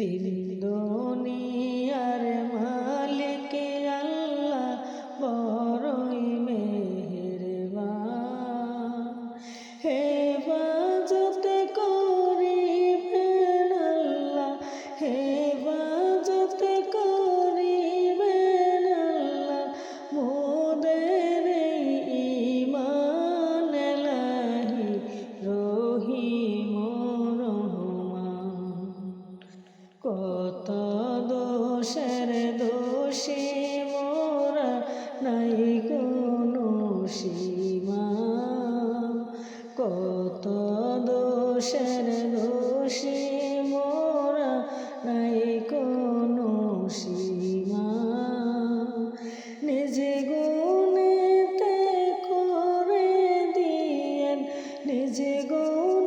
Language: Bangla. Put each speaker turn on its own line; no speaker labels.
দিন দুনিয়ার কত দোষের দোষী মোর নাই কোনো সীমা। কত দোষের দোষী মোর নাই কোনো সীমা। নিজে গুণেতে করে দিয়েন, নিজ গুণ